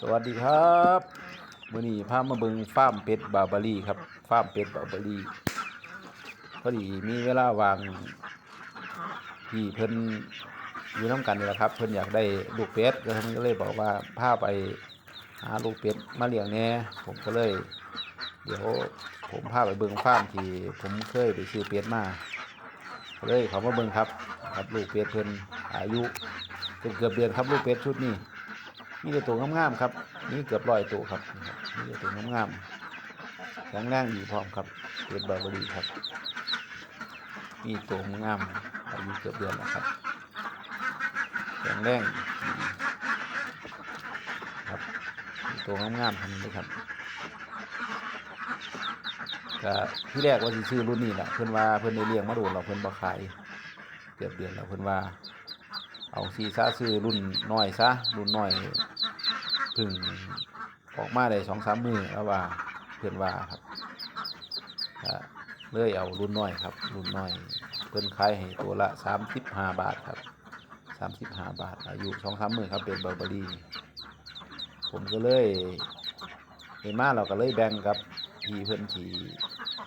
สวัสดีครับมื้อนี้พามาเบิงฟาร์มเป็ดบาบารีครับฟาร์มเป็ดบาบารีพอดีมีเวลาว่างที่เพิ่นอยู่น้ำกันนี่แหละครับ เพิ่นอยากได้ลูกเป็ดก็เพิ่นก็เลยบอกว่าพาไปหาลูกเป็ดมาเลี้ยงแน่ผมก็เลย เดี๋ยวผมพาไปเบิงฟาร์มที่ผมเคยไปซื้อเป็ดมาเลยเขามาเบิงครับ ครับลูกเป็ดเพิ่นอายุเกือบเดือนครับลูกเป็ดชุดนี้ มีแต่ตัวงามๆครับนี่เกือบร้อยตัวครับนี่แต่ตัวงามๆแข็งแรงดีพร้อมครับเป็นบาร์บารีครับมีตัวงามอายุเกือบเดือนแล้วครับแข็งแรงครับมีตัวงามๆทั้งนั้ครับก็ที่แรกว่าสิซื้อรุ่นนี้แหละเพื่อนว่าเพื่อนได้เลี้ยงมาโดนเราเพื่อนบ่ขายเกือบเดือนแล้วเพื่อนว่า เอาซีซ่าซื้อรุ่นน้อยซะรุ่นน้อย พึ่งออกมาได้สองสามมือแล้วว่าเพื่อนว่าครับก็เลยเอารุ่นน้อยครับ รุ่นน้อย เพิ่นขายให้ตัวละสามสิบห้าบาทครับสามสิบห้าบาท อายุสองสามมือครับเป็นเบาร์บารีผมก็เลยเห็นมาเราก็เลยแบ่งกับพี่เพื่อนที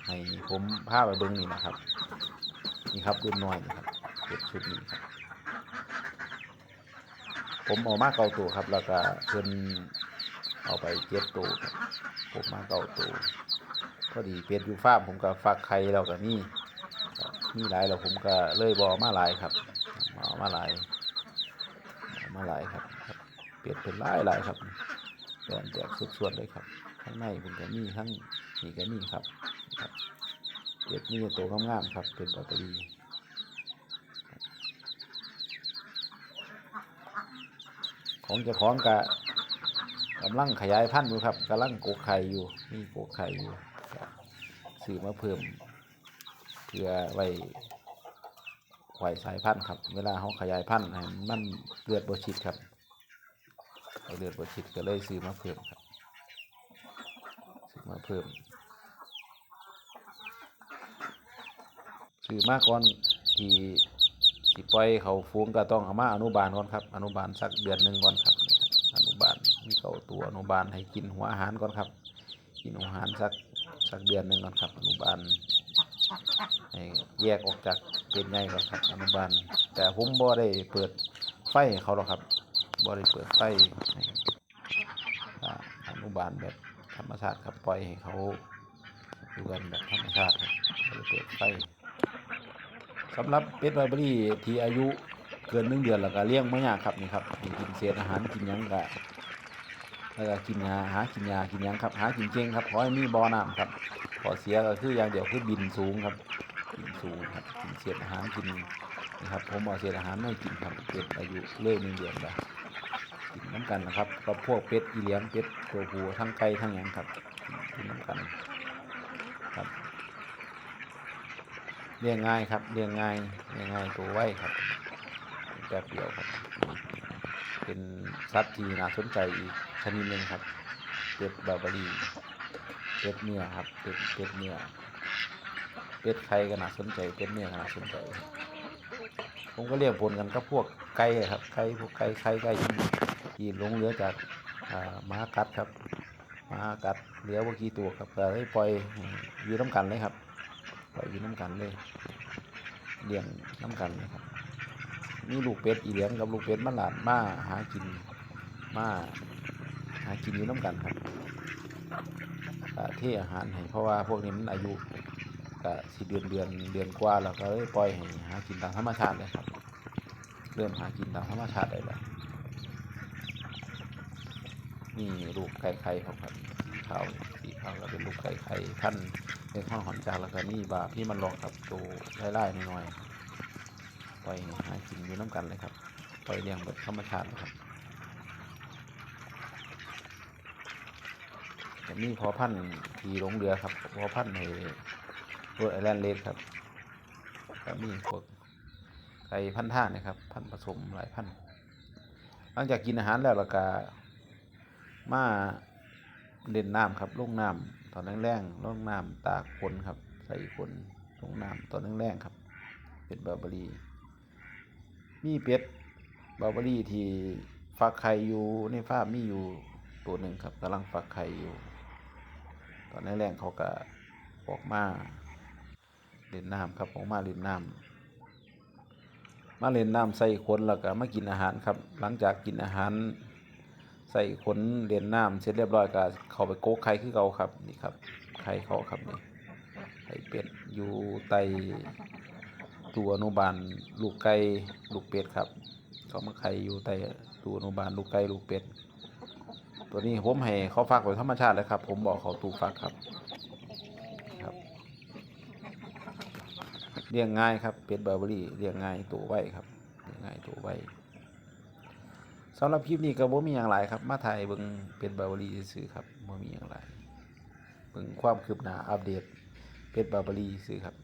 ให้ผมพาไปเบิ้งนี่นะครับ นี่ครับรุ่นน้อยนะครับเป็นชุดนี้ครับ ผมเอามาเก่าตัวครับ แล้วก็เพิ่นเอาไปเจ็ดตัวผมมาเก่าตัวพอดีเป็ดอยู่ฟาร์มผมก็ฟักไข่แล้วก็มีครับมีหลายแล้วผมก็เลยบอมาหลายครับเอามาหลายเอามาหลายครับครับเป็ดเป็นหลายหลายครับแตนแตกสุดส่วนเลยครับข้างในผมก็มีทั้งนี่ก็มีครับครับเป็ดนี่ตัวงามๆครับเป็นแบตเตอรี่ ของเจ้าของกะกำลังขยายพันธุ์อยู่ครับกำลังโกกไข่อยู่มีโกกไข่อยู่ซื้อมาเพิ่มเพื่อไว้ไว้สายพันธุ์ครับ เวลาเขาขยายพันธุ์มันเลือดบชิดครับเลือดบชิดก็เลยซื้อมาเพิ่มครับซื้อมาเพิ่มซื้อมาก่อนที่ สิปล่อยเขาฟูงก็ต้องเอามาอนุบาลก่อนครับ อนุบาลสักเดือนหนึ่งก่อนครับ อนุบาลมีเขาตัวอนุบาลให้กินหัวอาหารก่อนครับ กินหัวอาหารสักสักเดือนหนึ่งก่อนครับ อนุบาลให้แยกออกจากเป็นไงก่อนครับ อนุบาล แต่ผมบ่ได้เปิดไฟเขาหรอกครับบ่ได้เปิดไฟให้อ่าอนุบาลแบบธรรมชาติครับปล่อยให้เขาอยู่กันแบบธรรมชาติครับบ่ได้เปิดไฟ สำหรับเป็ดไบเบอรี่ที่อายุเกินหนึ่งเดือนแล้วก็เลี้ยงไม่ยากครับนี่ครับกินเศษอาหารกินยังก็แล้วก็กินยาหากินยากินยังครับ หากินเก่งครับขอให้มีบ่อน้ำครับขอเสียก็คืออย่างเดียวคือบินสูงครับบินสูงครับกินเศษอาหารกินนะครับผมเอาเศษอาหารไม่กินครับเป็ดอายุเล่ยหนึ่งเดือนแล้วกินน้ำกันนะครับกับพวกเป็ดอีเลี้ยงเป็ดตัวผู้ทั้งไก่ทั้งยังครับกินน้ำกันครับ เลี้ยงง่ายครับเลี้ยงง่ายเลี้ยงง่ายตัวไวครับแป๊บเดียวครับ เป็นสัตว์ที่น่าสนใจอีกชนิดหนึ่งครับเป็ดบาบารีเป็ดเนื้อครับเป็ดเป็ดเนื้อเป็ดไข่ก็น่าสนใจเป็ดเนื้อก็น่าสนใจ ผมก็เรียกปนกันกับพวกไก่ครับไก่พวกไก่ไข่ไก่ที่หลงเหลือจากอ่ากัดครับหมากัดเหลือว่ากี่ตัวครับก็เลยปล่อยอยู่น้ำกันเลยครับ ปล่อยอยู่น้ำกันเลยเลี้ยงน้ำกันนะครับมีลูกเป็ดอีเลี้ยงกับลูกเป็ดมาหลาดมาหากินมาหากินอยู่น้ำกันครับก็เทอาหารให้เพราะว่าพวกนี้มันอายุก็สิเดือนเดือนเดือนกว่าแล้วก็เลยปล่อยให้หากินตามธรรมชาติเลยครับ เริ่มหากินตามธรรมชาติได้แล้วนี่ลูกไก่ไข่ครับครับขาวสีขาวก็เป็นลูกไก่ไข่ท่าน เป็นข้าวหอมจากแล้วก็นี่บาพี่มันลองกับตัวไล่ๆหน่อยๆปล่อยหากินอยู่น้ำกันเลยครับปล่อยเลี้ยงแบบธรรมชาติครับแต่นี่พอพันทีลงเรือครับพอพันธุ์ในรถไอแลนด์เลดครับก็มีพวกไก่พันธุ์ท่านะครับ พันผสมหลายพันธ์หลังจากกินอาหารแล้วแล้วก็มาเล่นน้ำครับลงน้ำ ตอนแรงๆลงน้ำตากฝนครับ ใส่ฝนลงน้ำตอนแรงๆครับ เป็ดบาบารีมีเป็ดบาบารีที่ฟักไข่อยู่ในฟามีอยู่ตัวหนึ่งครับกำลังฟักไข่อยู่ ตอนแรกๆเขาก็ออกมาเล่นน้ำครับออกมาเล่นน้ำมาเล่นน้ำใส่ขนแล้วก็มากินอาหารครับ หลังจากกินอาหาร ใส่ขนเล่นน้ำเสร็จเรียบร้อยก็เขาไปโกกไข่คือเขาครับนี่ครับไข่เขาครับนี่ไข่เป็ดอยู่ใต้ตัวอนุบาลลูกไก่ลูกเป็ดครับ เขามาไข่อยู่ใต้ตัวอนุบาลลูกไก่ลูกเป็ดตัวนี้ผมให้เขาฝากไว้ธรรมชาติเลยครับ ผมบอกเขาตูฟักครับครับเลี้ยงง่ายครับเป็ดบาร์เบอรี่เลี้ยงง่ายตัวไวครับเลี้ยงง่ายตัวไว สำหรับคลิปนี้ก็บ่มีอย่างไรครับ มาไทยเบิ่งเป็นบาบารีซื้อครับบ่มีอย่างไรเบิ่งความคืบหน้าอัปเดตเป็นบาบารีซื้อครับ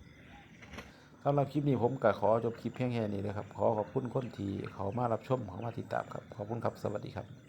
สำหรับคลิปนี้ผมก็ขอจบคลิปเพียงแค่นี้เลยครับ ขอขอบคุณคนที่เขามารับชมเขามาติดตามครับ ขอบคุณครับ สวัสดีครับ